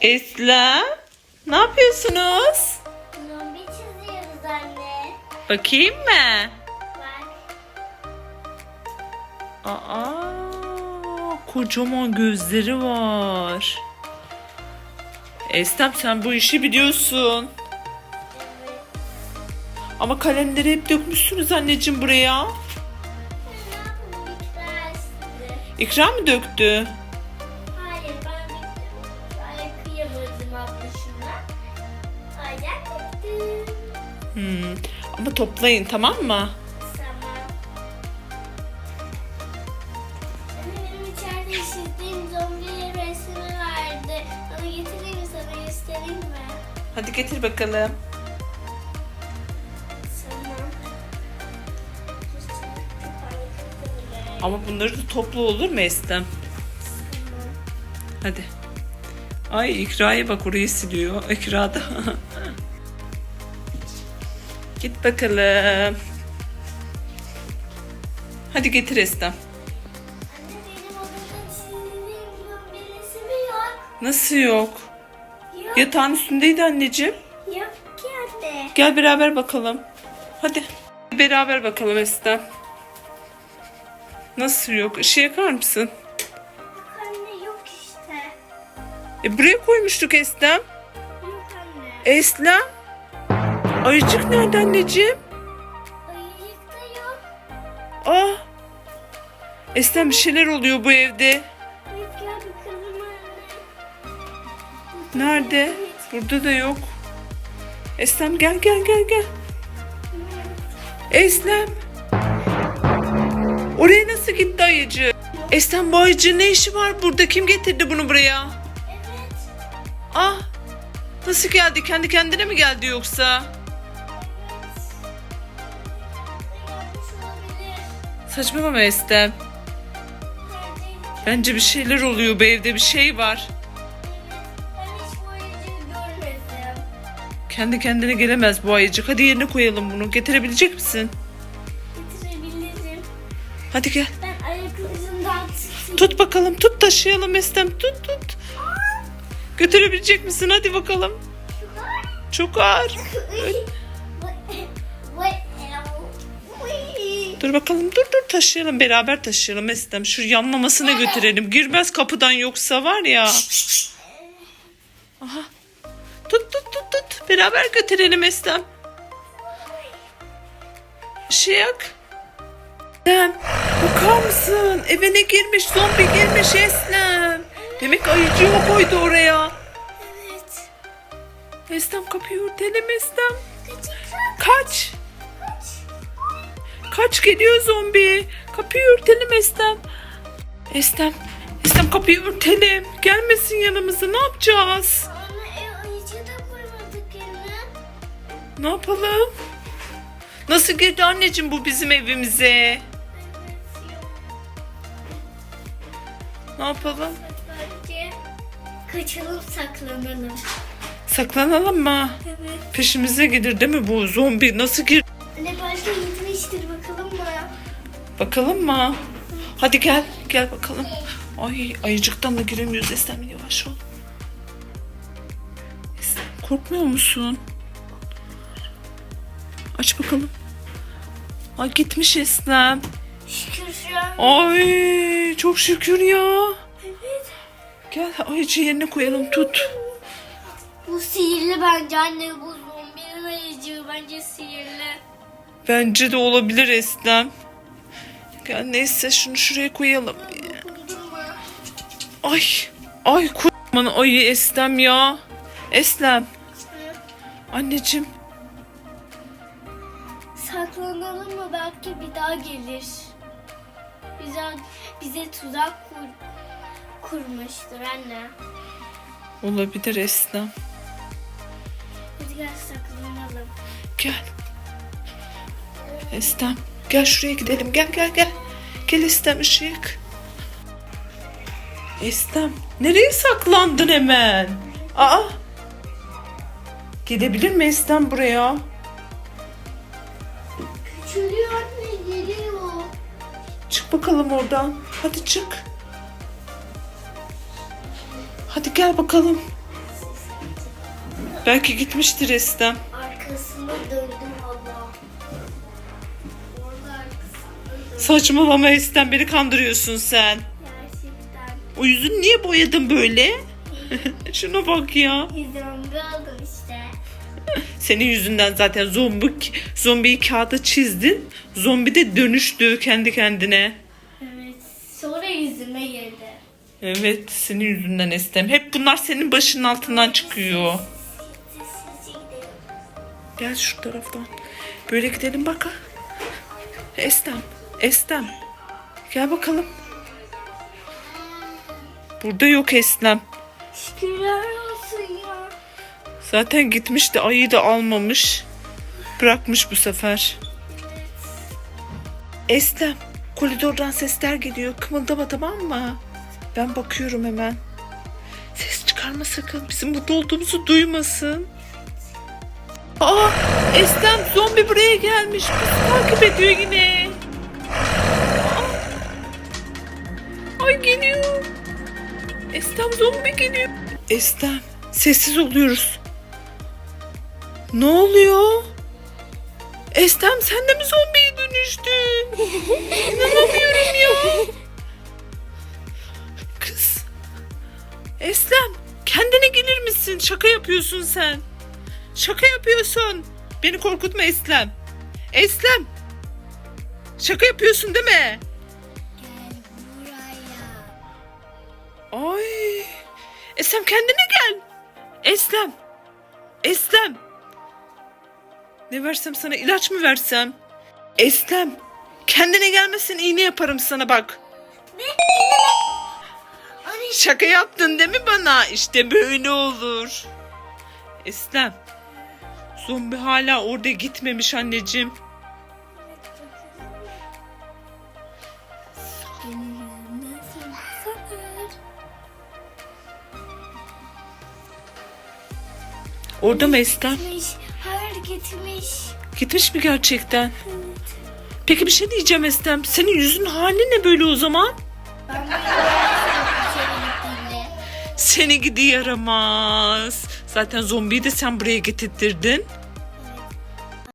Eslem, ne yapıyorsunuz? Zombi çiziyoruz anne. Bakayım mı? Bak. Aa, kocaman gözleri var. Eslem sen bu işi biliyorsun. Evet. Ama kalemleri hep dökmüşsünüz anneciğim buraya. Ne size. İkram mı döktü? Hmm. Ama toplayın tamam mı? Tamam. Benim içeride çizdiğim zombi resmi vardı. Onu getireyim sana göstereyim mi? Hadi getir bakalım. Tamam. Ama bunları da toplu olur mu Eslem? Tamam. Hadi. Ay İkra'ya bak orayı siliyor. İkra da. Git bakalım. Hadi getir yok. Nasıl yok? Yok. Yatağın üstündeydi anneciğim. Yok ki anne. Gel beraber bakalım. Hadi. Beraber bakalım Eslem. Nasıl yok? Işığı yakar mısın? Yok anne yok işte. E buraya koymuştuk Eslem. Yok anne. Eslem. Ayıcık nerede anneciğim? Ayıcık da yok. Ah. Eslem bir şeyler oluyor bu evde. Nerede? Burada da yok. Eslem gel gel gel gel. Eslem. Oraya nasıl gitti ayıcı? Eslem bu ayıcığın ne işi var burada? Kim getirdi bunu buraya? Evet. Ah. Nasıl geldi? Kendi kendine mi geldi yoksa? Saçmalama Eslem. Bence bir şeyler oluyor bu evde bir şey var. Kendi kendine gelemez bu ayıcık. Hadi yerine koyalım bunu. Getirebilecek misin? Getirebilirim. Hadi gel. Ben ayak ucundan tutayım. Tut bakalım. Tut taşıyalım Eslem. Tut tut. Götürebilecek misin? Hadi bakalım. Çok ağır. Dur bakalım. Dur dur taşıyalım. Beraber taşıyalım Eslem. Şu yanlamasına götürelim. Girmez kapıdan yoksa var ya. Aha. Tut tut tut tut. Beraber götürelim Eslem. Işığı yak. Eslem. Bakar mısın? Eve ne girmiş? Zombi girmiş Eslem. Demek ayıcı mı koydu oraya? Evet. Eslem kapıyı örtelim. Kaç. Kaç. Kaç geliyor zombi. Kapıyı örtelim Eslem. Eslem. Eslem kapıyı örtelim. Gelmesin yanımıza. Ne yapacağız? Yerine. Ne yapalım? Nasıl girdi anneciğim bu bizim evimize? Ne yapalım? Kaçalım saklanalım. Saklanalım mı? Evet. Peşimize gelir değil mi bu zombi? Nasıl gir? Anne belki gitmiştir bakalım mı? Bakalım mı? Hadi gel. Gel bakalım. Ay ayıcıktan da giremiyoruz. Eslem yavaş ol. Eslem korkmuyor musun? Aç bakalım. Ay gitmiş Eslem. Şükür şu an. Ay çok şükür ya. Evet. Gel ayıcı yerine koyalım tut. Bu sihirli bence anne bu zombinin ayıcığı bence sihirli. Bence de olabilir Eslem. Gel neyse şunu şuraya koyalım. Ay ay kocaman ayı Eslem ya. Eslem anneciğim Saklanalım mı belki bir daha gelir. Bize, bize tuzak kur, kurmuştur anne. olabilir Eslem. Hadi gel saklanalım. Gel. Eslem gel şuraya gidelim gel gel gel. Gel Eslem ışık. Eslem nereye saklandın hemen? Aa. Gidebilir mi Eslem buraya? Küçülüyor anne geliyor. Çık bakalım oradan. Hadi çık. Hadi gel bakalım. Belki gitmiştir Estem. Saçmalama Estem beni kandırıyorsun sen. Gerçekten. O yüzünü niye boyadın böyle? Şuna bak ya. Zombi oldum işte. Senin yüzünden zaten zombi zombiyi kağıda çizdin. Zombi de dönüştü kendi kendine. Evet. Sonra yüzüme girdi. Evet senin yüzünden Estem. Hep bunlar senin başının altından çıkıyor. Gel şu taraftan. Böyle gidelim bak. Estem. Estem. Gel bakalım. Burada yok Estem. Şükürler olsun ya. Zaten gitmişti ayıyı da almamış. Bırakmış bu sefer. Estem. Koridordan sesler geliyor. Kımıldama tamam mı? Ben bakıyorum hemen. Ses çıkarma sakın. Bizim burada olduğumuzu duymasın. Aa, Estem zombi buraya gelmiş. Bizi takip ediyor yine. Estem zombi geliyor. Estem sessiz oluyoruz. Ne oluyor? Estem sen de mi zombiye dönüştün? İnanamıyorum ya. Kız. Estem kendine gelir misin? Şaka yapıyorsun sen. Şaka yapıyorsun. Beni korkutma Eslem. Eslem. Şaka yapıyorsun değil mi? Ay. Eslem kendine gel. Eslem. Eslem. Ne versem sana ilaç mı versem? Eslem. Kendine gelmesin iğne yaparım sana bak. Şaka yaptın değil mi bana? İşte böyle olur. Eslem. Zombi hala orada gitmemiş anneciğim. Orada mı Eslem? Gitmiş. Hayır gitmiş. Gitmiş mi gerçekten? Evet. Peki bir şey diyeceğim Eslem. Senin yüzün hali ne böyle o zaman? İçeri gittiğimde. Seni gidi yaramaz. Zaten zombiyi de sen buraya getirttirdin.